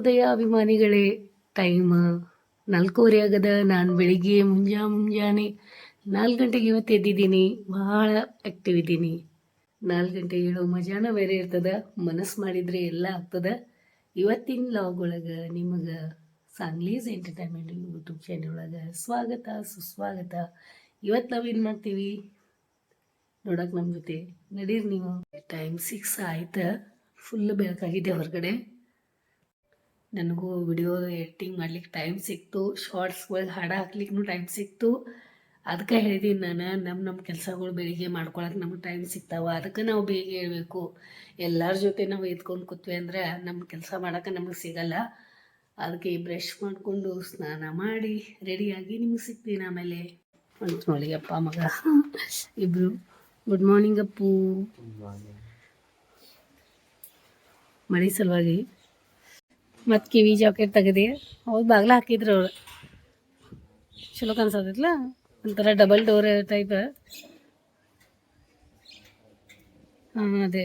ಶುಭೋದಯ ಅಭಿಮಾನಿಗಳೇ ಟೈಮ್ ನಾಲ್ಕೂವರೆ ಆಗದ ನಾನು ಬೆಳಿಗ್ಗೆ ಮುಂಜಾ ಮುಂಜಾನೆ ನಾಲ್ಕು ಗಂಟೆಗೆ ಇವತ್ತು ಎದ್ದಿದ್ದೀನಿ ಭಾಳ ಆ್ಯಕ್ಟಿವ್ ಇದ್ದೀನಿ. ನಾಲ್ಕು ಗಂಟೆ ಹೇಳೋ ಮಜಾನ ಬೇರೆ ಇರ್ತದ, ಮನಸ್ಸು ಮಾಡಿದರೆ ಎಲ್ಲ ಆಗ್ತದ. ಇವತ್ತಿನ ಲಾಗ್ ಒಳಗೆ ನಿಮಗೆ ಸಾಂಗ್ಲೀಸ್ ಎಂಟರ್ಟೈನ್ಮೆಂಟ್ ಯೂಟ್ಯೂಬ್ ಚಾನಲ್ ಒಳಗೆ ಸ್ವಾಗತ, ಸುಸ್ವಾಗತ. ಇವತ್ತು ನಾವೇನು ಮಾಡ್ತೀವಿ? ನೋಡೋಕೆ ನಮ್ಮ ಜೊತೆ ನಡೀರಿ ನೀವು. ಟೈಮ್ ಸಿಕ್ಸ್ ಆಯ್ತು ಫುಲ್ ಬೆಳಕಾಗಿದೆ ಹೊರಗಡೆ. ನನಗೂ ವಿಡಿಯೋ ಎಡಿಟಿಂಗ್ ಮಾಡ್ಲಿಕ್ಕೆ ಟೈಮ್ ಸಿಕ್ತು ಶಾರ್ಟ್ಸ್ಗಳಿಗೆ ಹಾಡು ಹಾಕ್ಲಿಕ್ಕೂ ಟೈಮ್ ಸಿಕ್ತು. ಅದಕ್ಕೆ ಹೇಳಿದ್ದೀನಿ ನಾನು ನಮ್ಮ ನಮ್ಮ ಕೆಲಸಗಳು ಬೆಳಿಗ್ಗೆ ಮಾಡ್ಕೊಳಕ್ಕೆ ನಮ್ಗೆ ಟೈಮ್ ಸಿಗ್ತಾವ ಅದಕ್ಕೆ ನಾವು ಬೇಗ ಹೇಳಬೇಕು. ಎಲ್ಲರ ಜೊತೆ ನಾವು ಎದ್ಕೊಂಡು ಕೂತ್ವಿ ಅಂದ್ರೆ ನಮ್ಮ ಕೆಲಸ ಮಾಡೋಕೆ ನಮಗೆ ಸಿಗಲ್ಲ. ಅದಕ್ಕೆ ಬ್ರಷ್ ಮಾಡಿಕೊಂಡು ಸ್ನಾನ ಮಾಡಿ ರೆಡಿಯಾಗಿ ನಿಮ್ಗೆ ಸಿಗ್ತೀನಿ ಆಮೇಲೆ. ಅಂತ ನೋಡಿ ಅಪ್ಪ ಮಗ. ಇಬ್ಬರು ಗುಡ್ ಮಾರ್ನಿಂಗ್ ಅಪ್ಪು. ಮಳೆ ಸಲುವಾಗಿ ಮತ್ತು ಕಿವಿ ಜಾಕೆಟ್ ತೆಗೆದು. ಅವ್ರು ಬಾಗ್ಲ ಹಾಕಿದ್ರು ಅವ್ರು. ಚಲೋ ಕಾಣಿಸೋದಿಲ್ಲ ಒಂಥರ ಡಬಲ್ ಡೋರ್ ಟೈಪ್ ಹಾಂ, ಅದೇ.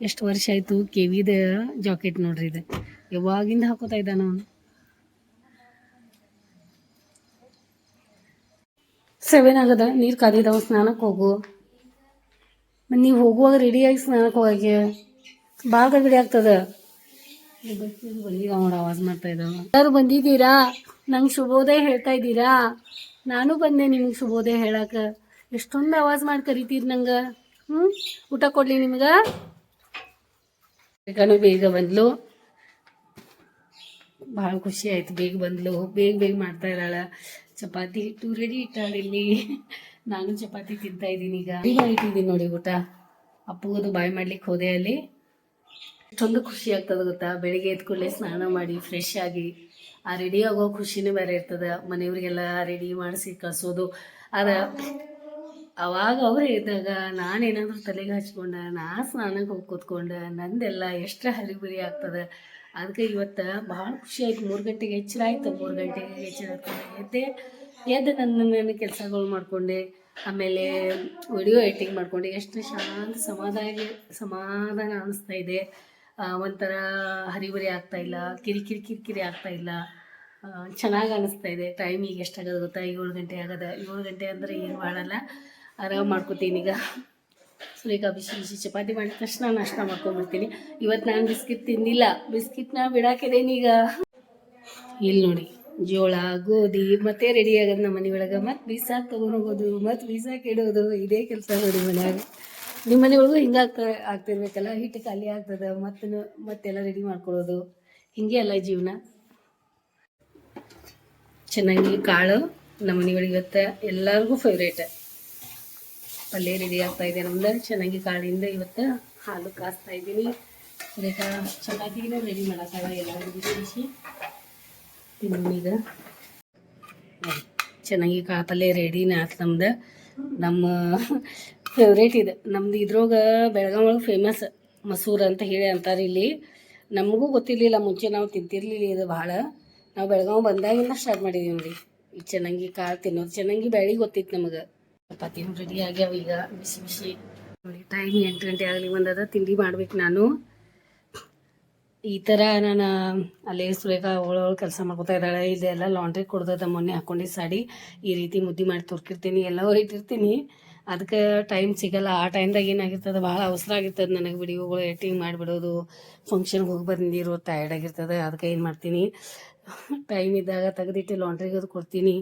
ಎಷ್ಟು ವರ್ಷ ಆಯಿತು ಕಿವಿದ ಜಾಕೆಟ್ ನೋಡ್ರಿ ಇದು. ಯಾವಾಗಿಂದ ಹಾಕೋತಾ ಇದ್ದಾನ ಅವನು. ಸೆವೆನ್ ಆಗದ, ನೀರು ಕಾದಿದ್ದಾವ ಸ್ನಾನಕ್ಕೆ ಹೋಗು. ನೀವು ಹೋಗುವಾಗ ಆಗಿ ಸ್ನಾನಕ್ಕೆ ಹೋಗಕ್ಕೆ ಭಾಳ ರೆಡಿ ಆಗ್ತದ. ಆವಾಜ್ ಮಾಡ್ತಾ ಇದ್ದಾವ ಎಲ್ಲರೂ ಬಂದಿದ್ದೀರಾ? ನಂಗ್ ಶುಭೋದಯ ಹೇಳ್ತಾ ಇದ್ದೀರಾ? ನಾನು ಬಂದೆ ನಿಮ್ಗೆ ಶುಭೋದಯ ಹೇಳಕ್ಕ ಎಷ್ಟೊಂದು ಆವಾಜ್ ಮಾಡಿ ಕರಿತೀರಿ ನಂಗ? ಹ್ಮ್? ಊಟ ಕೊಡ್ಲಿ ನಿಮ್ಗೆ? ಬೇಗನು ಬೇಗ ಬಂದ್ಲು. ಭಾಳ ಖುಷಿ ಆಯ್ತು, ಬೇಗ ಬಂದ್ಲು. ಬೇಗ ಬೇಗ ಮಾಡ್ತಾ ಇದ್ದಾಳ. ಚಪಾತಿ ಹಿಟ್ಟು ರೆಡಿ ಇಟ್ಟಾಳಿಲ್ಲಿ ನಾನು ಚಪಾತಿ ತಿಂತಾ ಇದ್ದೀನಿ ಈಗ. ಇಟ್ಟಿದ್ದೀನಿ ನೋಡಿ ಊಟ. ಅಪ್ಪಗದು ಬಾಯ್ ಮಾಡ್ಲಿಕ್ಕೆ ಹೋದೆ ಅಲ್ಲಿ. ಎಷ್ಟೊಂದು ಖುಷಿ ಆಗ್ತದೆ ಗೊತ್ತಾ? ಬೆಳಿಗ್ಗೆ ಎದ್ದ ಸ್ನಾನ ಮಾಡಿ ಫ್ರೆಶ್ ಆಗಿ, ಆ ರೆಡಿ ಆಗೋ ಖುಷಿನೇ ಬೇರೆ ಇರ್ತದೆ. ಮನೆಯವ್ರಿಗೆಲ್ಲ ರೆಡಿ ಮಾಡಿಸಿ ಕಳಿಸೋದು. ಅದ ಅವಾಗ ಅವರೇ ಇದ್ದಾಗ ನಾನೇನಾದ್ರೂ ತಲೆಗೆ ಹಚ್ಕೊಂಡ, ನಾ ಸ್ನಾನಕ್ಕೆ ಹೋಗಿ ಕೂತ್ಕೊಂಡ, ನಂದೆಲ್ಲ ಎಷ್ಟು ಹರಿಬರಿ ಆಗ್ತದೆ. ಅದಕ್ಕೆ ಇವತ್ತು ಭಾಳ ಖುಷಿ ಆಯ್ತು. ಮೂರು ಗಂಟೆಗೆ ಎಚ್ಚರ ಆಯ್ತು. ಮೂರು ಗಂಟೆಗೆ ಎಚ್ಚರ ಎದ್ದೆ, ಎದ್ದು ನನ್ನ ನನ್ನ ಕೆಲಸಗಳು ಮಾಡಿಕೊಂಡೆ. ಆಮೇಲೆ ವಿಡಿಯೋ ಎಡಿಟಿಂಗ್ ಮಾಡ್ಕೊಂಡೆ. ಎಷ್ಟು ಶಾಂತ ಸಮಾಧಾನ ಸಮಾಧಾನ ಅನಿಸ್ತಾ ಇದೆ. ಒಂಥರ ಹರಿಬರಿ ಆಗ್ತಾ ಇಲ್ಲ, ಕಿರಿ ಕಿರಿಕಿರಿ ಆಗ್ತಾ ಇಲ್ಲ. ಚೆನ್ನಾಗಿ ಅನಿಸ್ತಾ ಇದೆ. ಟೈಮ್ ಈಗ ಎಷ್ಟಾಗದ ಗೊತ್ತಾ? ಏಳು ಗಂಟೆ ಆಗದ. ಏಳು ಗಂಟೆ ಅಂದರೆ ಏನು ಮಾಡಲ್ಲ. ಆರಾಮ್ ಮಾಡ್ಕೋತೀನಿ ಈಗ. ಸುರೇಖ ಬಿಸಿ ಬಿಸಿ ಚಪಾತಿ ಮಾಡಿದ ತಕ್ಷಣ ನಾಷ್ಟ ಮಾಡ್ಕೊಂಡ್ಬಿಡ್ತೀನಿ. ಇವತ್ತು ನಾನು ಬಿಸ್ಕಿಟ್ ತಿಂದಿಲ್ಲ. ಬಿಸ್ಕಿಟ್ನ ಬಿಡಾಕಿದೇನಿ ಈಗ. ಇಲ್ಲಿ ನೋಡಿ, ಜೋಳ, ಗೋಧಿ ಮತ್ತೆ ರೆಡಿ ಆಗೋದು ನಮ್ಮ ಮನೆ ಒಳಗೆ. ಮತ್ತೆ ಬೀಸಾಕ್ ತೊಗೊಂಡು ಹೋಗೋದು, ಮತ್ತೆ ಬೀಸಾಕ್ ಇಡೋದು. ಇದೇ ಕೆಲಸ ನೋಡಿ ಮನ್ಯಾಗ. ನಿಮ್ಮ ಮನೆ ಒಳಗೂ ಹಿಂಗೆ ಆಗ್ತಿರ್ಬೇಕಲ್ಲ ಹಿಟ್ಟು ಖಾಲಿ ಆಗ್ತದ, ಮತ್ತೆ ಮತ್ತೆಲ್ಲ ರೆಡಿ ಮಾಡ್ಕೊಳ್ಳೋದು. ಹಿಂಗೆ ಅಲ್ಲ ಜೀವನ? ಚೆನ್ನಾಗಿ ಕಾಳು ನಮ್ಮ ಮನೆ ಒಳಗೆ ಇವತ್ತು ಎಲ್ಲರಿಗೂ ಫೇವ್ರೇಟ್ ಪಲ್ಯ ರೆಡಿ ಆಗ್ತಾ ಇದೆ ನಮ್ದು. ಚೆನ್ನಾಗಿ ಕಾಳಿಂದ ಇವತ್ತು ಹಾಲು ಕಾಸ್ತಾ ಇದ್ದೀನಿ. ಬೇಕಾ ಚೆನ್ನಾಗಿ ರೆಡಿ ಮಾಡೋಕ್ಕಾಗ ಎಲ್ಲರಿಗೂ ಬಿಸಿ ಬಿಸಿ. ತಿನ್ನೀಗ ಚೆನ್ನಾಗಿ ಕಾಳು ಪಲ್ಯ ರೆಡಿನ ಆಯ್ತು ನಮ್ದು. ನಮ್ಮ ಫೇವ್ರೇಟ್ ಇದು. ನಮ್ದು ಇದ್ರೊಳಗೆ ಬೆಳಗಾವಿ ಒಳಗೆ ಫೇಮಸ್ ಮಸೂರ್ ಅಂತ ಹೇಳಿ ಅಂತಾರೆ ಇಲ್ಲಿ. ನಮಗೂ ಗೊತ್ತಿರಲಿಲ್ಲ ಮುಂಚೆ ನಾವು ತಿಂತಿರ್ಲಿಲ್ಲ ಇದು ಭಾಳ. ನಾವು ಬೆಳಗಾವಿ ಬಂದಾಗಿಂದ ಸ್ಟಾರ್ಟ್ ಮಾಡಿದೀವಿ ನೋಡಿ ಈ ಚೆನ್ನಾಗಿ ಕಾಳು ತಿನ್ನೋದು ಚೆನ್ನಾಗಿ ಬೆಳಿ ಗೊತ್ತಿತ್ತು ನಮಗೆ. ಚಪಾತಿ ರೆಡಿ ಆಗ್ಯಾವ ಈಗ. ಬಿಸಿ ಬಿಸಿ. ನೋಡಿ ಟೈಮ್ ಎಂಟು ಗಂಟೆ ಆಗಲಿ ಬಂದದ ತಿಂಡಿ ಮಾಡ್ಬೇಕು ನಾನು. ಈ ಥರ ನಾನು ಅಲ್ಲೇ ಸುರೇಖ ಒಳಗೆ ಕೆಲಸ ಮಾಡ್ಕೊತಾ ಇದ್ದಾಳೆ. ಇದೆಲ್ಲ ಲಾಂಡ್ರಿ ಕೊಡ್ದದ ಮೊನ್ನೆ ಹಾಕೊಂಡಿದ್ದ ಸಾಡಿ. ಈ ರೀತಿ ಮುದ್ದೆ ಮಾಡಿ ತುರ್ಕಿರ್ತೀನಿ ಎಲ್ಲ ಇಟ್ಟಿರ್ತೀನಿ. ಅದಕ್ಕೆ ಟೈಮ್ ಸಿಗಲ್ಲ. ಆ ಟೈಮ್ದಾಗ ಏನಾಗಿರ್ತದೆ? ಭಾಳ ಅವಸರ ಆಗಿರ್ತದೆ ನನಗೆ. ವಿಡಿಯೋಗಳು ಎಡಿಟಿಂಗ್ ಮಾಡಿಬಿಡೋದು ಫಂಕ್ಷನ್ಗೆ ಹೋಗಿ ಬಂದಿರೋ ಟಯರ್ಡ್ ಆಗಿರ್ತದೆ. ಅದಕ್ಕೆ ಏನು ಮಾಡ್ತೀನಿ? ಟೈಮ್ ಇದ್ದಾಗ ತೆಗೆದಿಟ್ಟು ಲಾಂಡ್ರಿಗೆ ಅದು ಕೊಡ್ತೀನಿ.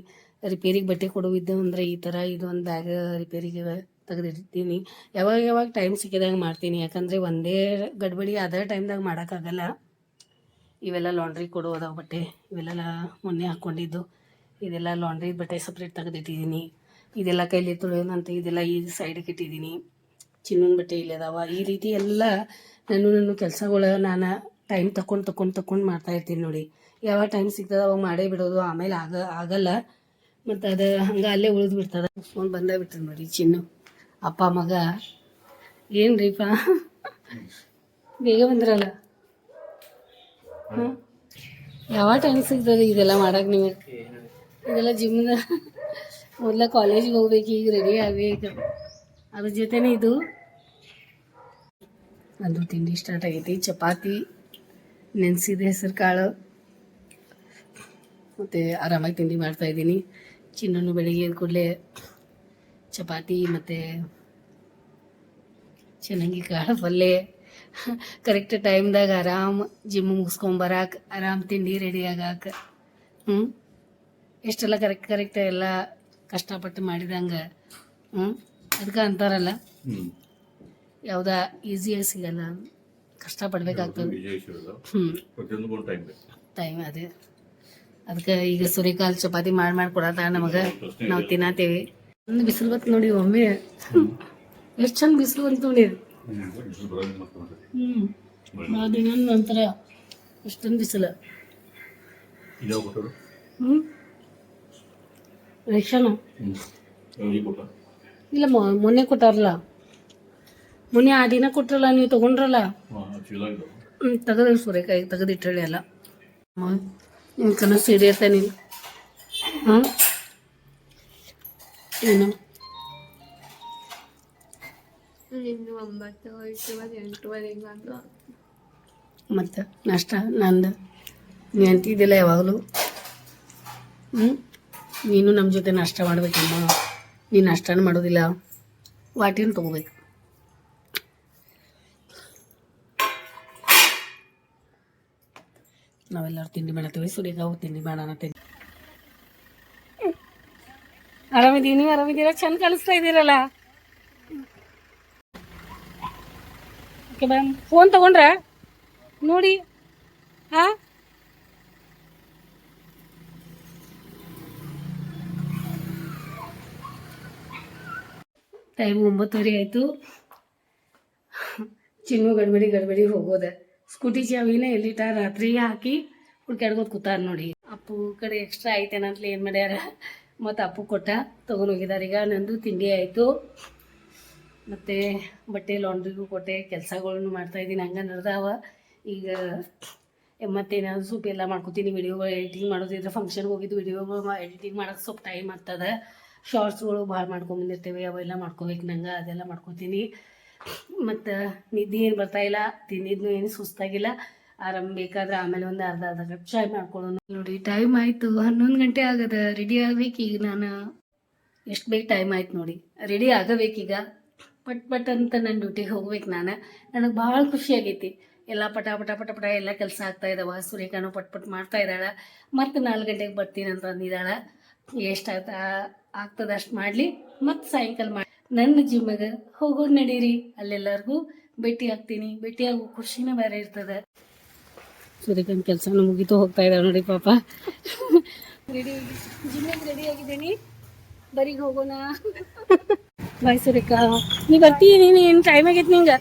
ರಿಪೇರಿಗೆ ಬಟ್ಟೆ ಕೊಡುವಿದ್ದೆ ಅಂದರೆ ಈ ಥರ ಇದೊಂದು ಬ್ಯಾಗ್ ರಿಪೇರಿಗೆ ತೆಗೆದಿಡ್ತೀನಿ ಯಾವಾಗ ಯಾವಾಗ ಟೈಮ್ ಸಿಕ್ಕಿದಾಗ ಮಾಡ್ತೀನಿ. ಯಾಕಂದರೆ ಒಂದೇ ಗಡ್ಬಡಿ ಅದೇ ಟೈಮ್ದಾಗ ಮಾಡೋಕ್ಕಾಗಲ್ಲ. ಇವೆಲ್ಲ ಲಾಂಡ್ರಿ ಕೊಡುವುದಾವ ಬಟ್ಟೆ. ಇವೆಲ್ಲ ಮೊನ್ನೆ ಹಾಕ್ಕೊಂಡಿದ್ದು ಇದೆಲ್ಲ ಲಾಂಡ್ರಿ ಬಟ್ಟೆ ಸಪ್ರೇಟ್ ತೆಗೆದಿಟ್ಟಿದ್ದೀನಿ ಇದೆಲ್ಲ ಕೈಲಿ ತೊಳೆಯೋದಂತ ಇದೆಲ್ಲ ಈ ಸೈಡಿಗೆ ಇಟ್ಟಿದ್ದೀನಿ ಚಿನ್ನನ ಬಟ್ಟೆ ಇಲ್ಲಿ ಅದಾವ. ಈ ರೀತಿ ಎಲ್ಲ ನಾನು ನನ್ನ ಕೆಲಸಗಳು ನಾನು ಟೈಮ್ ತಕೊಂಡು ತಕೊಂಡು ತಕೊಂಡು ಮಾಡ್ತಾ ಇರ್ತೀನಿ ನೋಡಿ. ಯಾವಾಗ ಟೈಮ್ ಸಿಗ್ತದೆ ಅವಾಗ ಮಾಡೇ ಬಿಡೋದು ಆಮೇಲೆ ಆಗ ಆಗಲ್ಲ. ಮತ್ತು ಅದು ಹಂಗೆ ಅಲ್ಲೇ ಉಳಿದು ಬಿಡ್ತದೆ. ಫೋನ್ ಬಂದೇ ಬಿಡ್ತದೆ ನೋಡಿ ಚಿನ್ನು. ಅಪ್ಪ ಮಗ. ಏನು ರೀಪ ಬೇಗ ಬಂದ್ರಲ್ಲ? ಹಾಂ? ಯಾವ ಟೈಮ್ ಸಿಗ್ತದೆ ಇದೆಲ್ಲ ಮಾಡಕ್ಕೆ ನಿಮಗೆ ಇದೆಲ್ಲ ಜಿಮ್ನ ಮೊದಲ ಕಾಲೇಜಿಗೆ ಹೋಗ್ಬೇಕು, ಈಗ ರೆಡಿ ಆಗಬೇಕು ಅದ್ರ ಜೊತೆನೇ ಇದು ಅದು ತಿಂಡಿ ಸ್ಟಾರ್ಟ್ ಆಗೈತಿ. ಚಪಾತಿ, ನೆನೆಸಿದ ಹೆಸರು ಕಾಳು, ಮತ್ತು ಆರಾಮಾಗಿ ತಿಂಡಿ ಮಾಡ್ತಾ ಇದ್ದೀನಿ. ಚಿನ್ನನು ಬೆಳಿಗ್ಗೆ ಎದ್ದ ಕೂಡಲೇ ಚಪಾತಿ ಮತ್ತು ಚೆನ್ನಾಗಿ ಕಾಳು ಪಲ್ಯ. ಕರೆಕ್ಟ್ ಟೈಮ್ದಾಗ ಆರಾಮ್ ಜಿಮ್ ಮುಗಿಸ್ಕೊಂಬರಾಕ ಆರಾಮ್ ತಿಂಡಿ ರೆಡಿ ಆಗಾಕ. ಹ್ಞೂ ಎಷ್ಟೆಲ್ಲ ಕರೆಕ್ಟ್ ಕರೆಕ್ಟ್ ಎಲ್ಲ ಕಷ್ಟಪಟ್ಟು ಮಾಡಿದಂಗೆ ಹ್ಞೂ ಅದಕ್ಕೆ ಅಂತಾರಲ್ಲ. ಯಾವ್ದ ಈಸಿಯಾಗಿ ಸಿಗಲ್ಲ. ಕಷ್ಟ ಪಡ್ಬೇಕಾಗ್ತದೆ ಹ್ಞೂ ಟೈಮ್ ಅದೇ. ಅದಕ್ಕೆ ಈಗ ಸೂರ್ಯಕಾಲ್ ಚಪಾತಿ ಮಾಡಿ ಮಾಡಿ ಕೊಡತ್ತ ನಮಗೆ. ನಾವು ತಿನ್ನತ್ತೇವೆ ಒಂದು ಬಿಸಿಲು ಬತ್ತು ನೋಡಿ ಒಮ್ಮೆ. ಎಷ್ಟು ಚಂದ ಬಿಸಿಲು ಬಂತು ನೋಡಿ. ಹ್ಞೂ ಭಾಳ ದಿನ ನಂತರ ಅಷ್ಟೊಂದು ಬಿಸಿಲು. ಹ್ಮ್. ಹ್ಞೂ ರೇಷನ್ ಇಲ್ಲ ಮೊ- ಮೊನ್ನೆ ಕೊಟ್ಟಾರಲ್ಲ. ಮೊನ್ನೆ ಆ ದಿನ ಕೊಟ್ರಲ್ಲ ನೀವು ತಗೊಂಡ್ರಲ್ಲ. ತೆಗೆದು ಸೂರ್ಯಕಾಯಿ ತೆಗೆದಿಟ್ಟಳಿ ಎಲ್ಲ. ನಿನ್ನ ಕನಸು ಹಿಡಿಯತ್ತೆ ನೀನು. ಹಾಂ ಏನು? ಇನ್ನು ಒಂಬತ್ತು ಎಂಟುವರೆ ಎಂಟುವರೆ ಹಿಂಗಂದು ಮತ್ತು ನಷ್ಟ ನಂದು. ನೀ ಅಂತಿದ್ದಿಲ್ಲ ಯಾವಾಗಲೂ. ಹ್ಞೂ ನೀನು ನಮ್ಮ ಜೊತೆ ನಾಷ್ಟ ಮಾಡಬೇಕಮ್ಮ. ನೀನು ನಾಷ್ಟನೂ ಮಾಡೋದಿಲ್ಲ. ವಾಟಿನ ತೊಗೋಬೇಕು. ನಾವೆಲ್ಲರೂ ತಿಂಡಿ ಮಾಡತ್ತೀವಿ ಸುಡಿಗಾವು ತಿಂಡಿ ಮಾಡೋಣ ತಿಂಡಿ. ಆರಾಮಿದ್ದೀವಿ ನೀವು ಆರಾಮಿದ್ದೀರಾ ಚೆಂದ ಕಲಿಸ್ತಾ ಇದ್ದೀರಲ್ಲ? ಓಕೆ ಮ್ಯಾಮ್ ಫೋನ್ ತಗೊಂಡ್ರ? ನೋಡಿ. ಹಾ ಟೈಮ್ ಒಂಬತ್ತುವರೆ ಆಯಿತು. ಚಿನ್ನು ಗಡ್ಬಡಿ ಗಡ್ಬಡಿ ಹೋಗೋದ. ಸ್ಕೂಟಿ ಚಾವಿನ ಎಲ್ಲಿಟ ರಾತ್ರಿ ಹಾಕಿ ಹುಡ್ಕ್ಯಾಡ್ಕೋತ ಕೂತಾರ ನೋಡಿ. ಅಪ್ಪು ಕಡೆ ಎಕ್ಸ್ಟ್ರಾ ಐತೇನಂತಲೇ ಏನು ಮಾಡ್ಯಾರ? ಮತ್ತು ಅಪ್ಪು ಕೊಟ್ಟ ತೊಗೊಂಡು ಹೋಗಿದ್ದಾರೆ ಈಗ ನಂದು ತಿಂಡಿ ಆಯಿತು. ಮತ್ತು ಬಟ್ಟೆ ಲಾಂಡ್ರಿಗೂ ಕೊಟ್ಟೆ. ಕೆಲಸಗಳನ್ನು ಮಾಡ್ತಾಯಿದ್ದೀನಿ ಹಂಗೆ ನಡೆದವ ಈಗ ಮತ್ತೇನಾದ್ರು ಸೂಪ್ ಎಲ್ಲ ಮಾಡ್ಕೊತೀನಿ. ವಿಡಿಯೋಗಳು ಎಡಿಟಿಂಗ್ ಮಾಡೋದಿದ್ರೆ ಫಂಕ್ಷನ್ಗೆ ಹೋಗಿದ್ದು, ವಿಡಿಯೋಗಳು ಎಡಿಟಿಂಗ್ ಮಾಡೋಕೆ ಸ್ವಲ್ಪ ಟೈಮ್ ಆಗ್ತದ. ಶಾರ್ಟ್ಸ್ಗಳು ಭಾಳ ಮಾಡ್ಕೊಂಬಂದಿರ್ತೇವೆ ಅವೆಲ್ಲ ಮಾಡ್ಕೋಬೇಕು ನಂಗೆ ಅದೆಲ್ಲ ಮಾಡ್ಕೊತೀನಿ. ಮತ್ತು ನಿದ್ದೆ ಏನು ಬರ್ತಾಯಿಲ್ಲ ತಿಂದಿದ್ದು ಏನು ಸುಸ್ತಾಗಿಲ್ಲ. ಆರಾಮ್ ಬೇಕಾದ್ರೆ ಆಮೇಲೆ ಒಂದು ಅರ್ಧ ಅರ್ಧ ಕಪ್ ಚಾಯ್ ಮಾಡ್ಕೊಳ್ಳೋಣ. ನೋಡಿ ಟೈಮ್ ಆಯಿತು ಹನ್ನೊಂದು ಗಂಟೆ ಆಗದ ರೆಡಿ ಆಗ್ಬೇಕು ಈಗ ನಾನು. ಎಷ್ಟು ಬೇಗ ಟೈಮ್ ಆಯ್ತು ನೋಡಿ ರೆಡಿ ಆಗಬೇಕೀಗ ಪಟ್ ಪಟ್ ಅಂತ ನನ್ನ ಡ್ಯೂಟಿಗೆ ಹೋಗ್ಬೇಕು ನಾನು. ನನಗೆ ಭಾಳ ಖುಷಿ ಆಗೈತಿ. ಎಲ್ಲ ಪಟ ಪಟ ಪಟ ಪಟ ಎಲ್ಲ ಕೆಲಸ ಆಗ್ತಾ ಇದಾವ. ಸೂರ್ಯಕಾನು ಪಟ್ ಪಟ್ ಮಾಡ್ತಾ ಇದ್ದಾಳೆ. ಮತ್ತೆ ನಾಲ್ಕು ಗಂಟೆಗೆ ಬರ್ತೀನಿ ಅಂತ ಅಂದಿದ್ದಾಳೆ. ಎಷ್ಟು ಆಗ್ತದ ಅಷ್ಟು ಮಾಡ್ಲಿ. ಮತ್ತೆ ಸಾಯಂಕಾಲ ಮಾಡಿ. ನನ್ನ ಜಿಮ್ಮಿಗೆ ಹೋಗೋದ್ ನಡೀರಿ. ಅಲ್ಲೆಲ್ಲರಿಗೂ ಭೇಟಿ ಆಗ್ತೀನಿ. ಭೇಟಿ ಆಗೋ ಖುಷಿನೇ ಬೇರೆ ಇರ್ತದ. ಸೂರ್ಯಕಾಂತ್ ಕೆಲಸನೂ ಮುಗಿತು. ಹೋಗ್ತಾ ಇದ್ದಾವೆ ನೋಡಿ ಪಾಪ. ರೆಡಿ ಜಿಮ್ಮಿಗೆ ರೆಡಿ ಆಗಿದ್ದೀನಿ. ಬರೀ ಹೋಗೋಣ. ಬಾಯ್ ಸೂರ್ಯಕಾ. ನೀ ಬರ್ತೀನಿ ನೀನು? ಏನು ಟೈಮ್ ಆಗೈತೆ ನಿಂಗೆ?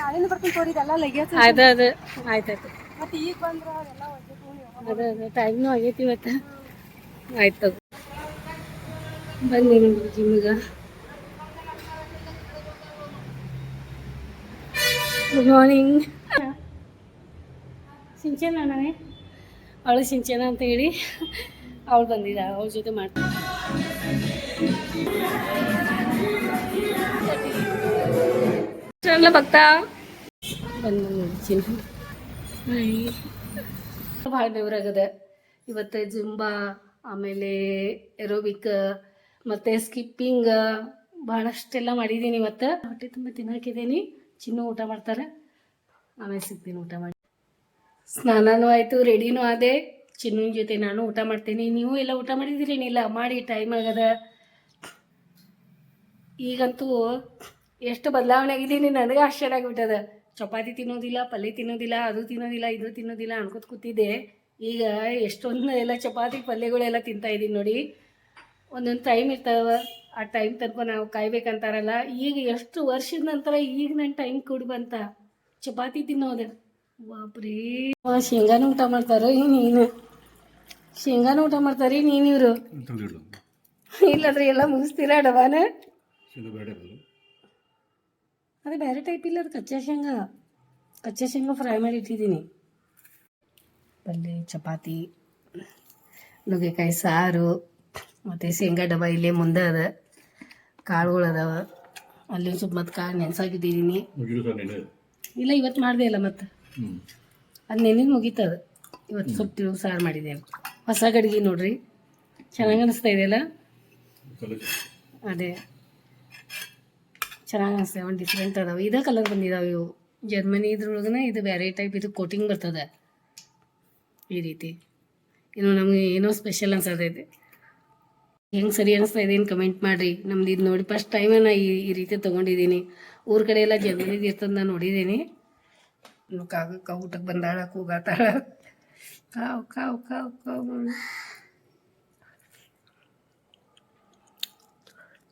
ನಾಳೆನೂ ಬರ್ತೀನಿ ತೋರಿ. ಇದೆಲ್ಲ ಲಗೇಜ್ ಅದ ಅದ. ಆಯ್ತಾಯ್ತು ಮತ್ತೆ ಈಗ ಬಂದ್ರೆ ಅದ ಅದ. ಟೈಮ್ನೂ ಆಗೈತಿ ಇವತ್ತು. ಆಯ್ತು ಬನ್ನಿ ನೋಡಿ ಜಿಮ್ಮಿಗೆ. ಗುಡ್ ಮಾರ್ನಿಂಗ್ ಸಿಂಚನ ನಾನೇ? ಅವಳು ಸಿಂಚನ ಅಂತ ಹೇಳಿ ಅವಳು ಬಂದಿದ್ದ ಅವ್ರ ಜೊತೆ ಮಾಡ್ತೀನಿ ಭಕ್ತ? ಬಂದು ಭಾಳ ಬೆವರಾಗದ ಇವತ್ತು ಜುಂಬಾ. ಆಮೇಲೆ ಎರೋಬಿಕ್ ಮತ್ತು ಸ್ಕಿಪ್ಪಿಂಗ್ ಭಾಳಷ್ಟೆಲ್ಲ ಮಾಡಿದ್ದೀನಿ ಇವತ್ತು. ಹೊಟ್ಟೆ ತುಂಬ ತಿನ್ನಾಕಿದ್ದೀನಿ ಚಿನ್ನು ಊಟ ಮಾಡ್ತಾರೆ. ಆಮೇಲೆ ಸಿಗ್ತೀನಿ ಊಟ ಮಾಡಿ. ಸ್ನಾನನೂ ಆಯಿತು ರೆಡಿನೂ ಆದೆ. ಚಿನ್ನೂನ ಜೊತೆ ನಾನು ಊಟ ಮಾಡ್ತೀನಿ. ನೀವು ಎಲ್ಲ ಊಟ ಮಾಡಿದ್ದೀರೇನಿಲ್ಲ ಮಾಡಿ ಟೈಮ್ ಆಗದ. ಈಗಂತೂ ಎಷ್ಟು ಬದಲಾವಣೆ ಆಗಿದ್ದೀನಿ. ನನಗೆ ಆಶ್ಚರ್ಯ ಆಗಿಬಿಟ್ಟದ ಚಪಾತಿ ತಿನ್ನೋದಿಲ್ಲ, ಪಲ್ಯ ತಿನ್ನೋದಿಲ್ಲ, ಅದು ತಿನ್ನೋದಿಲ್ಲ, ಇದು ತಿನ್ನೋದಿಲ್ಲ ಅನ್ಕೋತ ಕೂತಿದ್ದೆ. ಈಗ ಎಷ್ಟೊಂದು ಎಲ್ಲ ಚಪಾತಿ ಪಲ್ಯಗಳೆಲ್ಲ ತಿಂತಾ ಇದ್ದೀನಿ ನೋಡಿ. ಒಂದೊಂದು ಟೈಮ್ ಇರ್ತಾವ ಆ ಟೈಮ್ ತನಕ ನಾವು ಕಾಯ್ಬೇಕಂತಾರಲ್ಲ. ಈಗ ಎಷ್ಟು ವರ್ಷದ ನಂತರ ಈಗ ನನ್ನ ಟೈಮ್ ಕೊಡು ಬಂತ. ಚಪಾತಿ ತಿನ್ನೋದು. ಬಾಪ್ರಿ ಶೇಂಗಾನ ಊಟ ಮಾಡ್ತಾರೋ ನೀನು? ಶೇಂಗಾನು ಊಟ ಮಾಡ್ತಾರೆ ನೀನು ಇವರು? ಇಲ್ಲಾದ್ರೆ ಎಲ್ಲ ಮುಗಿಸ್ತೀರಾ ಡಬಾನ ಅದೇ. ಅದು ಬೇರೆ ಟೈಪ್ ಇಲ್ಲ ಅದು ಕಚ್ಚಾ ಶೇಂಗಾ. ಕಚ್ಚಾ ಶೇಂಗಾ ಫ್ರೈ ಮಾಡಿ ಇಟ್ಟಿದ್ದೀನಿ. ಪಲ್ಯ ಚಪಾತಿ ನುಗ್ಗೆಕಾಯಿ ಸಾರು ಮತ್ತು ಶೇಂಗಾ ಡಬ್ಬ ಇಲ್ಲೇ ಮುಂದೆ ಅದ. ಕಾಳುಗಳು ಅದಾವ. ಅಲ್ಲಿ ಸ್ವಲ್ಪ ಮತ್ತೆ ಕಾಳು ನೆನ್ಸಾಕಿಟ್ಟಿದ್ದೀನಿ ಮುಗಿದು ಇಲ್ಲ ಇವತ್ತು ಮಾಡಿದೆ ಇಲ್ಲ ಮತ್ತೆ. ಅದು ನೆನಿನ ಮುಗೀತದ. ಇವತ್ತು ಸ್ವಲ್ಪ ತಿರುವು ಸಾರು ಮಾಡಿದೆ ಹೊಸ ಗಡಿಗೆ ನೋಡ್ರಿ. ಚೆನ್ನಾಗಿ ಅನಿಸ್ತಾ ಇದೆಯಲ್ಲ ಅದೇ. ಚೆನ್ನಾಗಿ ಅನಿಸ್ತದೆ ಒಂದು ಡಿಫ್ರೆಂಟ್ ಅದಾವೆ. ಇದೇ ಕಲರ್ ಬಂದಿದಾವೆ ಇವು. ಜರ್ಮನಿ ಇದ್ರೊಳಗನ ಇದು ಬೇರೆ ಟೈಪ್ ಇದು ಕೋಟಿಂಗ್ ಬರ್ತದೆ. ಈ ರೀತಿ. ಇನ್ನು ನಮಗೆ ಏನೋ ಸ್ಪೆಷಲ್ ಅನ್ಸತೈತೆ ಹೆಂಗೆ ಸರಿ ಅನಿಸ್ತಾ ಇದೆ ಏನು ಕಮೆಂಟ್ ಮಾಡಿರಿ. ನಮ್ದು ಇದು ನೋಡಿ ಫಸ್ಟ್ ಟೈಮ್ ನಾ ಈ ಈ ರೀತಿ ತೊಗೊಂಡಿದ್ದೀನಿ. ಊರ ಕಡೆ ಎಲ್ಲ ಜರ್ಮನಿದು ಇರ್ತದೆ ನಾನು ನೋಡಿದ್ದೀನಿ ಕಾಗಕ್ಕ ಊಟಕ್ಕೆ ಬಂದಾಳ, ಕೂಗಾತಾಳ. ಕಾವು ಕಾವು ಕಾವು ಕಾವು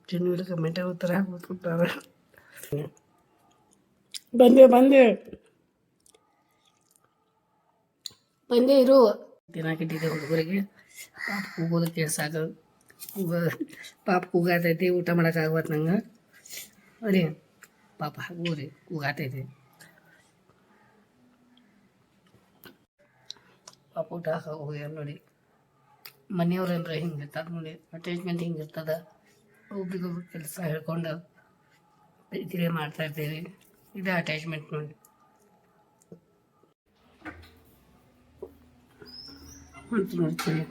ಜನರು ಕಮೆಂಟ್ ಉತ್ತರ ಹಾಕ್ಬಿಟ್ಟಾರ ಬಂದೆ ಬಂದೆ. ಬಂದೆ ಇರು. ತಿನ್ನಾಕಿಟ್ಟಿದ್ದೆ ಹುಡುಗರಿಗೆ. ಪಾಪ ಕೂಗೋದು ಕೇಳ್ಸಾಕ ಕೂಗ, ಪಾಪ ಕೂಗಾತೈತಿ, ಊಟ ಮಾಡೋಕ್ಕಾಗವತ್ತು ನಂಗೆ. ಅರಿ ಪಾಪ ಹೋಗ್ರಿ, ಕೂಗಾತೈತಿ. ಪಾಪ ಊಟ ಹಾಕೋ ಹೋಗ್ಯಾರ ನೋಡಿ. ಮನೆಯವ್ರೇನ್ರ ಹಿಂಗೆ ಇರ್ತಾರೆ ನೋಡಿ ಅಟ್ಯಾಚ್ಮೆಂಟ್ ಹಿಂಗೆ ಇರ್ತದ. ಒಬ್ರಿಗೊಬ್ರು ಕೆಲಸ ಹೇಳ್ಕೊಂಡು ಪ್ರೀತಿಗೆ ಮಾಡ್ತಾ ಇರ್ತೀವಿ. ಇದು ಅಟ್ಯಾಚ್ಮೆಂಟ್ ನೋಡಿ. ಅಂತ ನೋಡ್ತೀನಿ.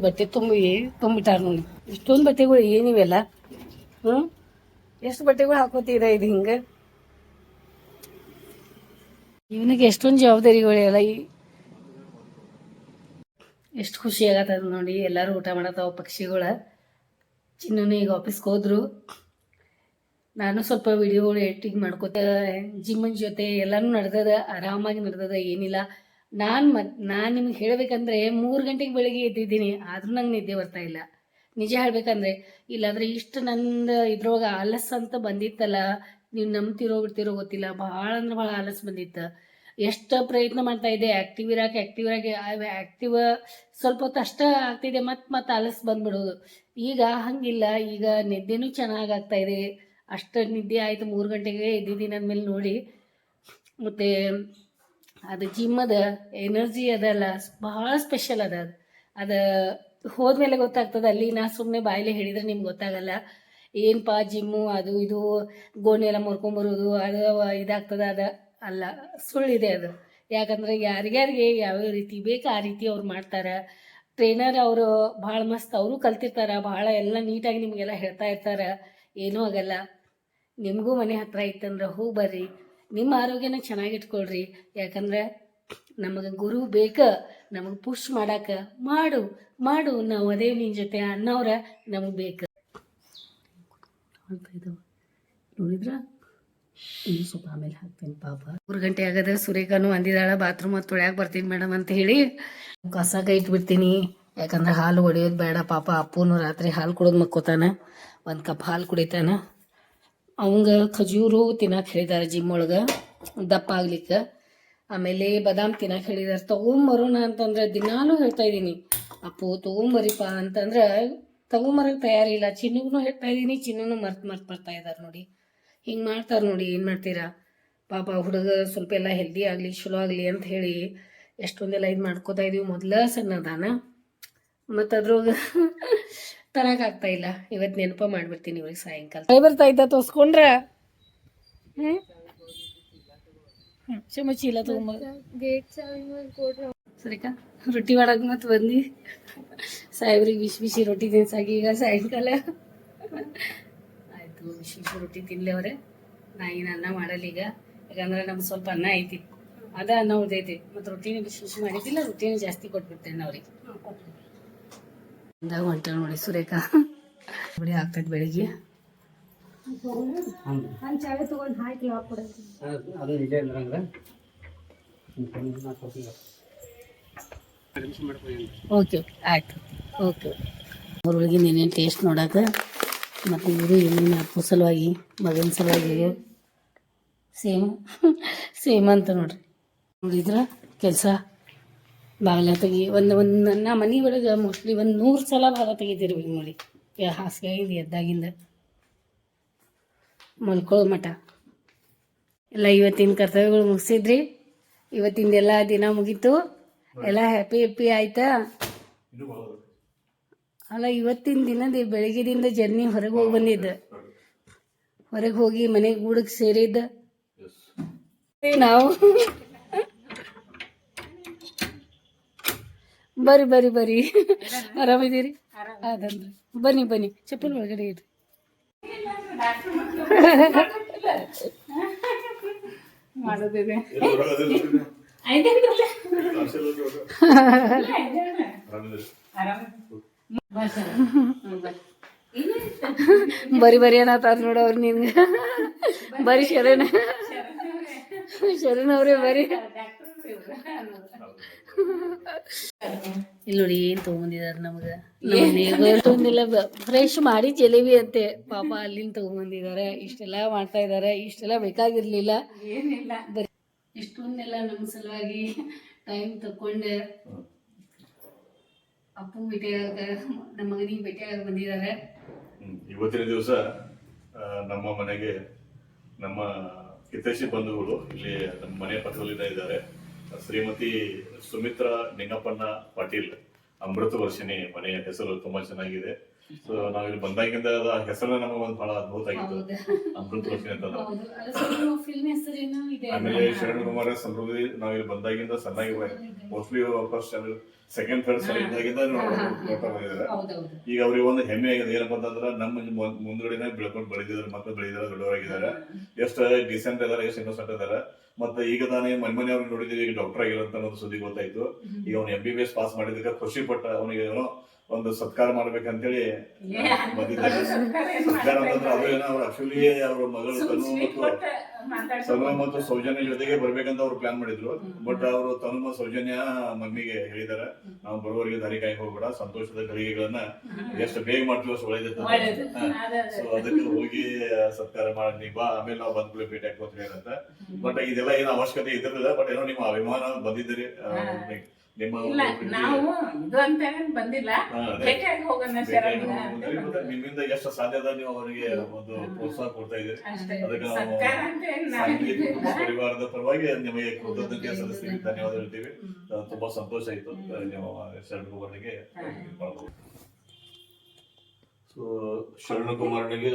ಬಟ್ಟೆ ತುಂಬಿ, ತುಂಬಿಟ್ಟಾರ ನೋಡಿ. ಇಷ್ಟೊಂದು ಬಟ್ಟೆಗಳು ಏನಿವೆಲ್ಲ? ಹ್ಞೂ ಎಷ್ಟು ಬಟ್ಟೆಗಳು ಹಾಕೋತೀರ ಇದು ಹಿಂಗ? ಇವನಿಗೆ ಎಷ್ಟೊಂದು ಜವಾಬ್ದಾರಿಗಳೆಲ್ಲ ಈ ಎಷ್ಟು ಖುಷಿ ಆಗತ್ತದ ನೋಡಿ. ಎಲ್ಲರೂ ಊಟ ಮಾಡತ್ತಾವ ಪಕ್ಷಿಗಳ. ಚಿನ್ನನು ಈಗ ಆಫೀಸ್ಗೆ ಹೋದ್ರು. ನಾನು ಸ್ವಲ್ಪ ವಿಡಿಯೋಗಳು ಎಡಿಟಿಂಗ್ ಮಾಡ್ಕೋತ ಜಿಮ್ಮನ್ ಜೊತೆ ಎಲ್ಲಾನು ನಡ್ದದ. ಆರಾಮಾಗಿ ನಡ್ದದ, ಏನಿಲ್ಲ. ನಾನು ಮತ್, ನಾನು ನಿಮ್ಗೆ ಹೇಳಬೇಕಂದ್ರೆ ಮೂರು ಗಂಟೆಗೆ ಬೆಳಿಗ್ಗೆ ಎದ್ದಿದ್ದೀನಿ, ಆದರೂ ನಂಗೆ ನಿದ್ದೆ ಬರ್ತಾ ಇಲ್ಲ. ನಿಜ ಹೇಳ್ಬೇಕಂದ್ರೆ, ಇಲ್ಲಾಂದ್ರೆ ಇಷ್ಟು ನಂದು ಇದ್ರೊಳಗೆ ಆಲಸ್ ಅಂತ ಬಂದಿತ್ತಲ್ಲ, ನೀವು ನಂಬ್ತಿರೋ ಬಿಡ್ತಿರೋ ಗೊತ್ತಿಲ್ಲ, ಭಾಳ ಅಂದ್ರೆ ಭಾಳ ಆಲಸ್ ಬಂದಿತ್ತು. ಎಷ್ಟು ಪ್ರಯತ್ನ ಮಾಡ್ತಾ ಇದ್ದೆ ಆ್ಯಕ್ಟಿವ್ ಇರಾಕೆ ಆ್ಯಕ್ಟಿವ್ ಇರಾಕೆ ಆ್ಯಕ್ಟಿವ್ ಸ್ವಲ್ಪ ಹೊತ್ತು ಅಷ್ಟೇ ಆಗ್ತಿದೆ ಮತ್ತೆ ಮತ್ತೆ ಆಲಸ್ ಬಂದ್ಬಿಡೋದು. ಈಗ ಹಂಗಿಲ್ಲ, ಈಗ ನಿದ್ದೆನೂ ಚೆನ್ನಾಗಿ ಆಗ್ತಾ ಇದೆ. ಅಷ್ಟು ನಿದ್ದೆ ಆಯಿತು, ಮೂರು ಗಂಟೆಗೆ ಎದ್ದಿದ್ದೀನಿ ಅಂದಮೇಲೆ ನೋಡಿ, ಮತ್ತು ಅದು ಜಿಮ್ಮದ ಎನರ್ಜಿ ಅದಲ್ಲ ಭಾಳ ಸ್ಪೆಷಲ್ ಅದ ಅದು. ಅದು ಹೋದ್ಮೇಲೆ ಗೊತ್ತಾಗ್ತದೆ ಅಲ್ಲಿ ನಾ ಸುಮ್ಮನೆ ಬಾಯಿಲೆ ಹೇಳಿದ್ರೆ ನಿಮ್ಗೆ ಗೊತ್ತಾಗಲ್ಲ. ಏನಪ್ಪ ಜಿಮ್ಮು ಅದು ಇದು ಗೋಣಿ ಎಲ್ಲ ಮುರ್ಕೊಂಬರೋದು ಅದು ಇದಾಗ್ತದ ಅದು ಅಲ್ಲ ಸುಳ್ಳಿದೆ ಅದು. ಯಾಕಂದ್ರೆ ಯಾರ್ಯಾರಿಗೆ ಯಾವ್ಯಾವ ರೀತಿ ಬೇಕು ಆ ರೀತಿ ಅವ್ರು ಮಾಡ್ತಾರೆ. ಟ್ರೈನರ್ ಅವರು ಭಾಳ ಮಸ್ತ್ ಅವರು ಕಲ್ತಿರ್ತಾರೆ, ಭಾಳ ಎಲ್ಲ ನೀಟಾಗಿ ನಿಮಗೆಲ್ಲ ಹೇಳ್ತಾ ಇರ್ತಾರೆ. ಏನೂ ಆಗಲ್ಲ. ನಿಮಗೂ ಮನೆ ಹತ್ರ ಇತ್ತಂದ್ರೆ ಹೋಗಿ ಬರ್ರಿ. ನಿಮ್ಮ ಆರೋಗ್ಯನ ಚೆನ್ನಾಗಿ ಇಟ್ಕೊಳ್ರಿ ಯಾಕಂದ್ರೆ ನಮಗೆ ಗುರು ಬೇಕ, ನಮಗೆ ಪುಷ್ ಮಾಡಾಕ ಮಾಡು ಮಾಡು, ನಾವು ಅದೇ ನಿನ್ನ ಜೊತೆ ಅನ್ನೋರ ನಮಗೆ ಬೇಕು. ಅಂತ ಸ್ವಲ್ಪ ಆಮೇಲೆ ಹಾಕ್ತೇನೆ ಪಾಪ. ಮೂರು ಗಂಟೆ ಆಗದ ಸುರೇಖನು ಅಂದಿದಾಳ ಬಾತ್ರೂಮ್ ಮತ್ತು ತೊಳ್ಯಾಕೆ ಬರ್ತೀನಿ ಮೇಡಮ್ ಅಂತ ಹೇಳಿ ಕಸಾಗ ಇಟ್ಬಿಡ್ತೀನಿ ಯಾಕಂದ್ರೆ ಹಾಲು ಒಡೆಯೋದು ಬೇಡ ಪಾಪ, ಅಪ್ಪನು ರಾತ್ರಿ ಹಾಲು ಕುಡಿದು ಮಕ್ಕೋತಾನ, ಒಂದು ಕಪ್ ಹಾಲು ಕುಡಿತಾನ. ಅವಂಗ ಖಜೂರು ತಿನ್ನಕ್ಕೆ ಹೇಳಿದಾರೆ ಜಿಮ್ ಒಳಗೆ, ದಪ್ಪ ಆಗ್ಲಿಕ್ಕೆ. ಆಮೇಲೆ ಬದಾಮ್ ತಿನ್ನಕ್ಕೆ ಹೇಳಿದಾರೆ ತಗೊಂಬರೋಣ ಅಂತಂದ್ರೆ ದಿನಾಲು ಹೇಳ್ತಾ ಇದ್ದೀನಿ. ಅಪ್ಪು ತೊಗೊಂಬರಿಪ್ಪ ಅಂತಂದ್ರೆ ತೊಗೊಂಬರಕ್ಕೆ ತಯಾರಿಲ್ಲ ಚಿನ್ನಗೂ ಹೇಳ್ತಾ ಇದ್ದೀನಿ ಚಿನ್ನೂ ಮರ್ತು ಮರ್ತು ಬರ್ತಾ ಇದ್ದಾರೆ ನೋಡಿ. ಹಿಂಗೆ ಮಾಡ್ತಾರೆ ನೋಡಿ, ಏನು ಮಾಡ್ತೀರಾ? ಪಾಪ ಹುಡುಗ ಸ್ವಲ್ಪ ಎಲ್ಲ ಹೆಲ್ದಿ ಆಗಲಿ ಚಲೋ ಆಗಲಿ ಅಂತ ಹೇಳಿ ಎಷ್ಟೊಂದೆಲ್ಲ ಇದು ಮಾಡ್ಕೋತಾ ಇದೀವಿ, ಮೊದಲ ಸಣ್ಣದಾನ. ಮತ್ತು ಅದ್ರೊಳಗೆ ತರಕಾಗ್ತಾ ಇಲ್ಲ. ಇವತ್ತು ನೆನಪ ಮಾಡ್ಬಿಡ್ತೀನಿ ಇವ್ರಿಗೆ ಸಾಯಂಕಾಲ. ಕೈ ಬರ್ತಾ ಇದ್ದ ತೋರ್ಸ್ಕೊಂಡ್ರ? ಹ್ಮ್? ಚೀಲ ಸರಿಕಾ? ರೊಟ್ಟಿ ಮಾಡಕ್ ಮತ್ತೆ ಬಂದು. ಸಾಹೇಬ್ರಿಗೆ ಬಿಸಿ ಬಿಸಿ ರೊಟ್ಟಿ ತಿನ್ಸಾಗಿ ಈಗ ಸಾಯಂಕಾಲ. ಆಯಿತು ಬಿಸಿ ಬಿಸಿ ರೊಟ್ಟಿ ತಿನ್ಲಿ ಅವ್ರೆ. ನಾ ಏನು ಅನ್ನ ಮಾಡಲ್ಲ ಈಗ. ಯಾಕಂದ್ರೆ ನಮ್ಗೆ ಸ್ವಲ್ಪ ಅನ್ನ ಐತಿ. ಅದ ಅನ್ನ ಉಳ್ದೈತಿ. ಮತ್ತು ರೊಟ್ಟಿನ ಬಿಸಿ ಬಿಸಿ ಮಾಡಿದ್ದಿಲ್ಲ, ರೊಟ್ಟಿನ ಜಾಸ್ತಿ ಕೊಟ್ಬಿಡ್ತೇನೆ ಅವ್ರಿಗೆ. ಅಂದಾಗ ಹೊಂಟ ನೋಡಿ ಸುರೇಖ. ಬಿಡಿ ಆಗ್ತೈತೆ ಬೆಳಿಗ್ಗೆ. ಓಕೆ ಆಯ್ತು. ಓಕೆ. ಅವ್ರೊಳಗೆ ನೀನೇನು ಟೇಸ್ಟ್ ನೋಡಕ್ಕೆ ಮತ್ತು ಇವರು ಏನೇನು ಅಪ್ಪು ಸಲುವಾಗಿ ಮಗನ ಸಲುವಾಗಿ ಸೇಮ್ ಸೇಮ್ ಅಂತ ನೋಡ್ರಿ. ನೋಡಿದ್ರೆ? ಕೆಲಸ? ಬಾಗಿಲ ತೆಗಿ ಒಂದು ಒಂದು ನನ್ನ ಮನೆ ಒಳಗೆ ಮೋಸ್ಟ್ಲಿ ಒಂದು ನೂರು ಸಲ ಬಾಗಿಲ ತೆಗಿತಿರ್ಬೇಕು ನೋಡಿ. ಹಾಸಿಗೆ ಇದು ಎದ್ದಾಗಿಂದ. ಮಲ್ಕೊಳ್ಳೋ ಮಠ. ಎಲ್ಲ ಇವತ್ತಿನ ಕರ್ತವ್ಯಗಳು ಮುಗಿಸಿದ್ರಿ. ಇವತ್ತಿಂದೆಲ್ಲ ದಿನ ಮುಗೀತು. ಎಲ್ಲ ಹ್ಯಾಪಿ ಹ್ಯಾಪಿ ಆಯ್ತಾ? ಅಲ್ಲ ಇವತ್ತಿನ ದಿನದ ಬೆಳಗ್ಗೆದಿಂದ ಜರ್ನಿ ಹೊರಗೆ ಹೋಗಿ ಬಂದಿದ್ದ. ಹೊರಗೆ ಹೋಗಿ ಮನೆಗೆ ಗೂಡಕ್ಕೆ ಸೇರಿದ್ದ. ನಾವು ಬರ್ರಿ ಬರ್ರಿ ಬರ್ರಿ. ಆರಾಮಿದ್ದೀರಿ? ಅದಂದ್ರೆ ಬನ್ನಿ ಬನ್ನಿ. ಚಪ್ಪಲ್ ಒಳಗಡೆ ಇರಿ. ಮಾಡೋದಿದೆ ಬರಿ ಬರಿ ಅನ್ನತ್ತಾರ ನೋಡ ಅವ್ರು ನಿನ್ಗೆ. ಬರಿ ಶರಣ. ಶರಣ್ ಅವ್ರೆ ಬರಿ ಇಲ್ಲಿ ನೋಡಿ ಏನ್ ತಗೊಂಡಿದಾರ ನಮ್ಗ? ತೊಗೊಂಡಿಲ್ಲ ಫ್ರೆಶ್ ಮಾಡಿ ಜಲೇಬಿ ಅಂತೆ. ಪಾಪ ಅಲ್ಲಿಂದ ತಗೊಂಡಿದಾರೆ ಇಷ್ಟೆಲ್ಲಾ ಮಾಡ್ತಾ ಇದಾರೆ. ಇಷ್ಟೆಲ್ಲಾ ಬೇಕಾಗಿರ್ಲಿಲ್ಲ. ಏನಿಲ್ಲ. ಇಷ್ಟೊಂದೆಲ್ಲ ನಮ್ಮ ಸಲುವಾಗಿ ಟೈಮ್ ತಕೊಂಡೆ ಅಪ್ಪು ಭೇಟಿಯಾಗ ನಮ್ಮ ಮಗನಿಗೆ ಭೇಟಿಯಾಗ ಬಂದಿದ್ದಾರೆ ಇವತ್ತಿನ ದಿವಸ ನಮ್ಮ ಮನೆಗೆ ನಮ್ಮ ಹಿತೈಷಿ ಬಂಧುಗಳು ಇಲ್ಲಿ ನಮ್ಮ ಮನೆ ಪಕ್ಕದಲ್ಲಿ ಇದ್ದಾರೆ. ಶ್ರೀಮತಿ ಸುಮಿತ್ರಾ ನಿಂಗಪ್ಪಣ್ಣ ಪಾಟೀಲ್ ಅಮೃತ ವರ್ಷಿಣಿ ಮನೆಯ ಹೆಸರು ತುಂಬಾ ಚೆನ್ನಾಗಿದೆ. ಸೊ ನಾವಿಲ್ಲಿ ಬಂದಾಗಿಂದ ಅದ ಹೆಸರು ನಮಗೆ ಒಂದು ಬಹಳ ಅದ್ಭುತ ಆಗಿತ್ತು. ಅಮೃತ ವರ್ಷಿಣಿ ಅಂತ ಆಮೇಲೆ ಶರಣ್ ಕುಮಾರ್ ಸಮೃದ್ಧಿ ನಾವಿಲ್ಲಿ ಬಂದಾಗಿಂದ ಸಣ್ಣಾಗಿ ಮೋಸ್ಟ್ಲಿ ಫಸ್ಟ್ ಸೆಕೆಂಡ್ ಥರ್ಡ್ ಸಲ ಇದ್ದಾಗಿಂದ ನೋಡ್ತಾ ಬಂದಿದ್ದಾರೆ ಈಗ ಅವ್ರಿಗೆ ಒಂದು ಹೆಮ್ಮೆ ಆಗಿದೆ. ಏನಪ್ಪ ಅಂತಂದ್ರೆ ನಮ್ಮ ಮು- ಮುಂದ್ಗಡೆನೆ ಬೆಳ್ಕೊಂಡು ಬೆಳೆದಿದ್ದಾರೆ ಮತ್ತೆ ಬೆಳೆದಿದ್ದಾರೆ ದೊಡ್ಡವರಾಗಿದ್ದಾರೆ. ಎಷ್ಟು ಡಿಸೆಂಟ್ ಇದಾರೆ ಎಷ್ಟು ಇನ್ನೋಸೆಂಟ್ ಇದಾರೆ. ಮತ್ತೆ ಈಗ ತಾನೇ ಮನೆ ಮನೆ ಅವ್ರಿಗೆ ನೋಡಿದೀವಿ ಈಗ ಡಾಕ್ಟರ್ ಆಗಿರೋ ಅಂತ ಅನ್ನೋದು ಸುದ್ದಿ ಗೊತ್ತಾಯ್ತು. ಈಗ ಅವ್ನು M B B S pass ಮಾಡಿದ್ದಕ್ಕೆ ಖುಷಿ ಪಟ್ಟ ಅವನಿಗೆ ಏನೋ ಒಂದು ಸತ್ಕಾರ ಮಾಡ್ಬೇಕಂತೇಳಿ ಬಂದಿದ್ದಾರೆ ಸತ್ಕಾರ ಅಂತಂದ್ರೆ ಏನೋ ಅವ್ರು ಆಕ್ಚುಲಿ ಅವ್ರ ಮಗಳು ತನು ಮತ್ತು ತನು ಮತ್ತು ಸೌಜನ್ಯ ಜೊತೆಗೆ ಬರ್ಬೇಕಂತ ಅವ್ರು ಪ್ಲಾನ್ ಮಾಡಿದ್ರು. ಬಟ್ ಅವರು ತನು ಸೌಜನ್ಯ ಮಮ್ಮಿಗೆ ಹೇಳಿದಾರೆ ನಾವು ಬರುವವರಿಗೆ ದಾರಿ ಕಾಯಿ ಹೋಗ್ಬೇಡ. ಸಂತೋಷದ ಗಳಿಗೆಗಳನ್ನ ಎಷ್ಟು ಬೇಗ ಮಾಡ್ತೀವಿ ಅಷ್ಟು ಒಳ್ಳೇದಿತ್ತು ಸೊ ಅದಕ್ಕೆ ಹೋಗಿ ಸತ್ಕಾರ ಮಾಡಿ ಬಾ ಆಮೇಲೆ ನಾವು ಬಂದ್ಬಿಡಿ ಭೇಟಿ ಹಾಕೋತೀವಿ ಅಂತ ಬಟ್ ಇದೆಲ್ಲ ಏನು ಅವಶ್ಯಕತೆ ಇದ್ದಿರಲಿಲ್ಲ. ಬಟ್ ಏನೋ ನಿಮ್ಮ ಅಭಿಮಾನ ಬಂದಿದ್ದೀರಿ. ಇಲ್ಲ ನಾವು ಇದು ಅಂತ ಬಂದಿಲ್ಲ. ಭೇಟಿಯಾಗಿ ಹೋಗೋಣ ಸರ್. ನಿಮ್ಮಿಂದ ಎಷ್ಟು ಸಾಧ್ಯದ ನೀವು ಅವರಿಗೆ ಒಂದು ಪ್ರೋತ್ಸಾಹ ಕೊಡ್ತಾ ಇದ್ದೀರಿ? ಅದಕ್ಕೆ ಪರಿವಾರದ ಪರವಾಗಿ ನಿಮಗೆ ಕೃತಜ್ಞತೆ ಸಲ್ಲಿಸ್ತೀವಿ. ಧನ್ಯವಾದ ಹೇಳ್ತೀವಿ. ತುಂಬಾ ಸಂತೋಷ ಆಯ್ತು. ನಿಮ್ಮ ನೀವು ಅವರಿಗೆ ಕುಮಾರ್ನಿಗೆ ಸೊ ಶರಣ ಕುಮಾರ್ನಿಗೆ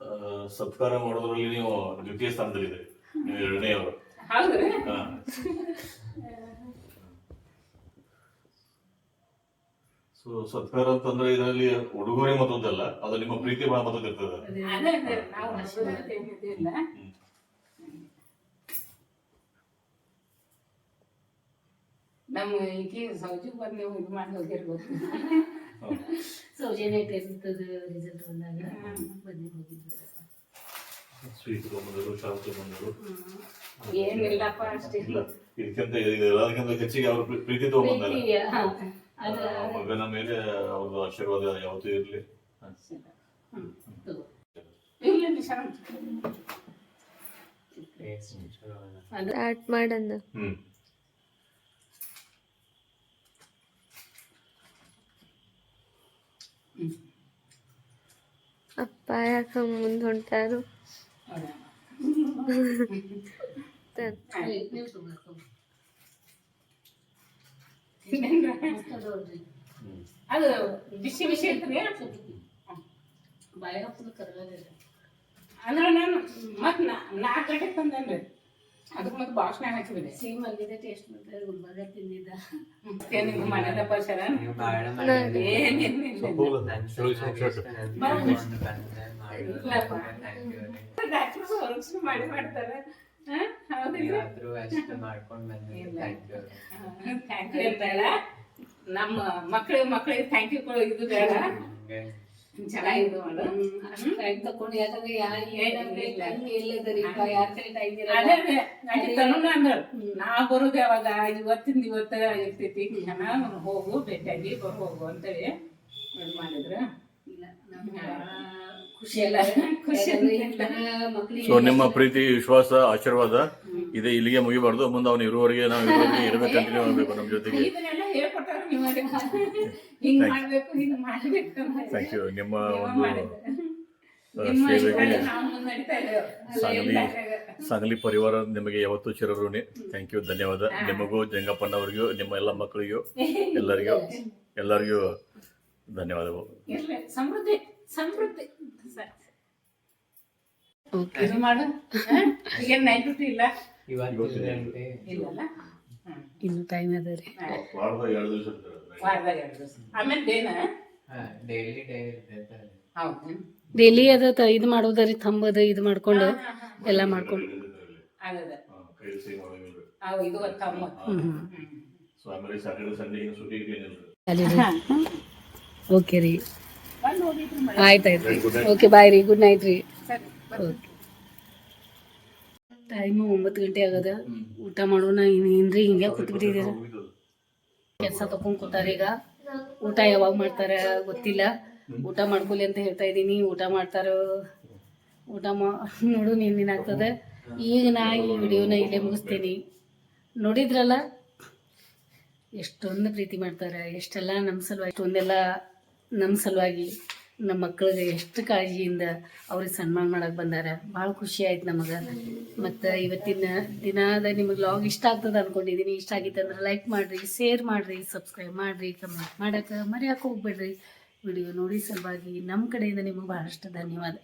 ಆ, ಸತ್ಕಾರ ಮಾಡೋದ್ರಲ್ಲಿ ನೀವು ದ್ವಿತೀಯ ಸ್ಥಾನದಲ್ಲಿದೆ ನೀವು ಎರಡನೇ ಅವರು ಸೊ ಸತ್ಕಾರ ಅಂತಂದ್ರೆ ಇದರಲ್ಲಿ ಉಡುಗೊರೆ ಮತ್ತೊಂದಲ್ಲ ಅದು ನಿಮ್ಮ ಪ್ರೀತಿ ಬಹಳ ಮತ್ತೊಂದಿರ್ತದೆ ನಮ್ಮ ಈಕಿ ಸೌಜು ಬಂದು ಇದು ಮಾಡಿ ಹೋಗಿರ್ಬೋದು. ಸೌಜನ್ಯ ಟೆಂತದ ರಿಸಲ್ಟ್ ಬಂದಾಗ ಬಂದು ಹೋಗಿದ್ರು ಸ್ವೀಟ್ ತಗೊಂಬಂದರು ಶಾಲ್ ತಗೊಂಬಂದರು ಏನಿಲ್ಲಪ್ಪ ಅಷ್ಟೇ. ಇಲ್ಲ ಇದಕ್ಕಿಂತ ಇದು ಎಲ್ಲದಕ್ಕಿಂತ ಹೆಚ್ಚಿಗೆ ಅವ್ರ ಪ್ರೀತಿ ತಗೊಂಬಂದಲ್ಲ ಮಗನ ಮೇಲೆ ಅವ್ರದ್ದು ಆಶೀರ್ವಾದ ಯಾವತ್ತೂ ಇರಲಿ? ಸ್ಟಾರ್ಟ್ ಹ್ಮ್. ಅಪ್ಪ ಯಾಕ ಮುಂದೆ ಹೊಂಟಾರು? ನೀವು. ಅದು ಬಿಸಿ ಬಿಸಿ ಇರ್ತದೆ full ಕರ್ಗದಿಲ್ಲ. ಅಂದ್ರೆ ನಾನು ಮತ್ ನಾಲ್ಕು ಗಂಟೆ ತಂದೇನ್ರಿ. ಅದಕ್ಕೆ ಮತ್ತೆ ಭಾಷಣ ಹಾಕಿದೆ ಸೇಮ್ ಅಲ್ಲಿದೆ ಟೇಸ್ಟ್ ಮಾಡ್ತಾರೆ ಗುಲ್ಬರ್ಗ ತಿಂದಿದ್ದ. ಏನಿಲ್ಲ ಮನೆಯದಪ್ಪ ಶರಣ್ ಏನಿಲ್ಲ ಮಾಡ್ತಾರೆ. ಸಂರಕ್ಷಣೆ ಮಾಡಿ ಅಷ್ಟು ಮಾಡ್ಕೊಂಡು ಥ್ಯಾಂಕ್ ಯು ಬೇಡ ನಮ್ಮ ಮಕ್ಳಿಗೆ ಮಕ್ಳಿಗೆ ಥ್ಯಾಂಕ್ ಯು ಇದು ಬೇಡ. ಮಾಡು ಅಷ್ಟು ಟೈಮ್ ತಕೊಂಡು ಯಾಕಂದ್ರೆ ಯಾ ಏನಂದ್ರೆ ಯಾರ ಟೈಮ್ ನಾ ಬರೋದು ಯಾವಾಗ? ಇವತ್ತಿಂದ ಇವತ್ತ ಇರ್ತೈತಿ. ಜನ ಹೋಗು ಭೇಟಿಯಾಗಿ ಬರ್ ಹೋಗು ಅಂತೇಳಿ ಇದು ಮಾಡಿದ್ರು. ಇಲ್ಲ ನಮ್ಗೆ ಸೊ ನಿಮ್ಮ ಪ್ರೀತಿ ವಿಶ್ವಾಸ ಆಶೀರ್ವಾದ ಇದೆ ಇಲ್ಲಿಗೆ ಮುಗಿಬಾರ್ದು. ಮುಂದೆ ಅವನು ಇರುವವರೆಗೆ ನಾವು ಇರುವವರೆಗೆ ಇರಬೇಕು ಕಂಟಿನ್ಯೂ ಆಗಬೇಕು ನಮ್ಮ ಜೊತೆಗೆ. ಮಾಡ್ಬೇಕು ಮಾಡ್ಬೇಕು ಥ್ಯಾಂಕ್ ಯು ನಿಮ್ಮ ಒಂದು ಸೇವೆಗೆ ಸಂಗಲಿ ಸಂಗಲಿ ಪರಿವಾರ ನಿಮಗೆ ಯಾವತ್ತೂ ಚಿರಋಣಿ. ಥ್ಯಾಂಕ್ ಯು ಧನ್ಯವಾದ. ನಿಮಗೂ ಜಂಗಪ್ಪನವರಿಗೂ ನಿಮ್ಮ ಎಲ್ಲ ಮಕ್ಕಳಿಗೂ ಎಲ್ಲರಿಗೂ ಎಲ್ಲರಿಗೂ ಧನ್ಯವಾದಗಳು. ಇರ್ಲಿ, ಸಮೃದ್ಧಿ ಸಮೃದ್ಧಿ. ಇದು ಮಾಡು. ಹ? ನೈಟ್ ಡ್ಯೂಟಿ ಇಲ್ಲ? ಇಲ್ಲಲ್ಲ? ಇನ್ನು ಟೈಮ್ ಅದ ರೀ. ವಾರದಾಗ ಎರಡು ದಿವಸ ವಾರದಾಗ ಆಮೇಲೆ ಡೇನ? ಡೈಲಿ ಹೌದು. ಡೈಲಿ ಅದ ತ- ಇದು ಮಾಡೋದ್ರಿ ತಂಬದ ಇದು ಮಾಡ್ಕೊಂಡು ಎಲ್ಲ ಮಾಡ್ಕೊಂಡು. ಆಗದ ಇದು ತಮ್ಮ ಏನು ಓಕೆ ರೀ. ಆಯ್ತು ಆಯ್ತು ಓಕೆ ಬಾಯ್ ರೀ. ಗುಡ್ ನೈಟ್ ರೀ. ಸರಿ. ಟೈಮು ಒಂಬತ್ತು ಗಂಟೆ ಆಗದ. ಊಟ ಮಾಡೋಣ ಏನ್ರಿ ಹಿಂಗೆ ಕೂತ್ಬಿಟ್ಟಿದ್ದೀರ? ಕೆಲಸ ತಗೊಂಡ್ ಕೂತಾರ ಈಗ. ಊಟ ಯಾವಾಗ ಮಾಡ್ತಾರ ಗೊತ್ತಿಲ್ಲ. ಊಟ ಮಾಡ್ಕೊಲಿ ಅಂತ ಹೇಳ್ತಾ ಇದ್ದೀನಿ. ಊಟ ಮಾಡ್ತಾರೋ ಊಟ ಮಾ ನೋಡು ಏನೇನಾಗ್ತದೆ ಈಗ ನಾ ಈ ವಿಡಿಯೋನ ಇಲ್ಲೇ ಮುಗಿಸ್ತೀನಿ. ನೋಡಿದ್ರಲ್ಲ? ಎಷ್ಟೊಂದು ಪ್ರೀತಿ ಮಾಡ್ತಾರೆ. ಎಷ್ಟೆಲ್ಲ ನಮ್ಮ ಸಲುವಾಗಿ ಎಷ್ಟೊಂದೆಲ್ಲ ನಮ್ಮ ಸಲುವಾಗಿ. ನಮ್ಮ ಮಕ್ಕಳಿಗೆ ಎಷ್ಟು ಕಾಳಜಿಯಿಂದ ಅವ್ರಿಗೆ ಸನ್ಮಾನ ಮಾಡಕ್ಕೆ ಬಂದಾರ. ಭಾಳ ಖುಷಿ ಆಯ್ತು ನಮಗೆ. ಮತ್ತು ಇವತ್ತಿನ ದಿನದ ನಿಮಗೆ ಲಾಗ್ ಇಷ್ಟ ಆಗ್ತದೆ ಅಂದ್ಕೊಂಡಿದ್ದೀನಿ ಇಷ್ಟ ಆಗಿತ್ತಂದ್ರೆ ಲೈಕ್ ಮಾಡಿರಿ ಶೇರ್ ಮಾಡಿರಿ ಸಬ್ಸ್ಕ್ರೈಬ್ ಮಾಡಿರಿ ಕಮೆಂಟ್ ಮಾಡಕ್ಕೆ ಮರೆಯೋಕೆ ಹೋಗ್ಬೇಡ್ರಿ. ವಿಡಿಯೋ ನೋಡಿ ಸಲುವಾಗಿ ನಮ್ಮ ಕಡೆಯಿಂದ ನಿಮಗೆ ಭಾಳಷ್ಟು ಧನ್ಯವಾದ.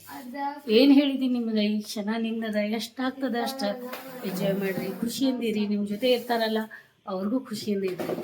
ಏನು ಹೇಳಿದ್ದೀನಿ ನಿಮಗೆ? ಈ ಕ್ಷಣ ನಿನ್ನದ ಎಷ್ಟಾಗ್ತದೆ ಅಷ್ಟು ಎಂಜಾಯ್ ಮಾಡಿರಿ. ಖುಷಿಯಿಂದಿರಿ ನಿಮ್ಮ ಜೊತೆ ಇರ್ತಾರಲ್ಲ, ಅವ್ರಿಗೂ ಖುಷಿಯಿಂದ ಇರ್ರಿ.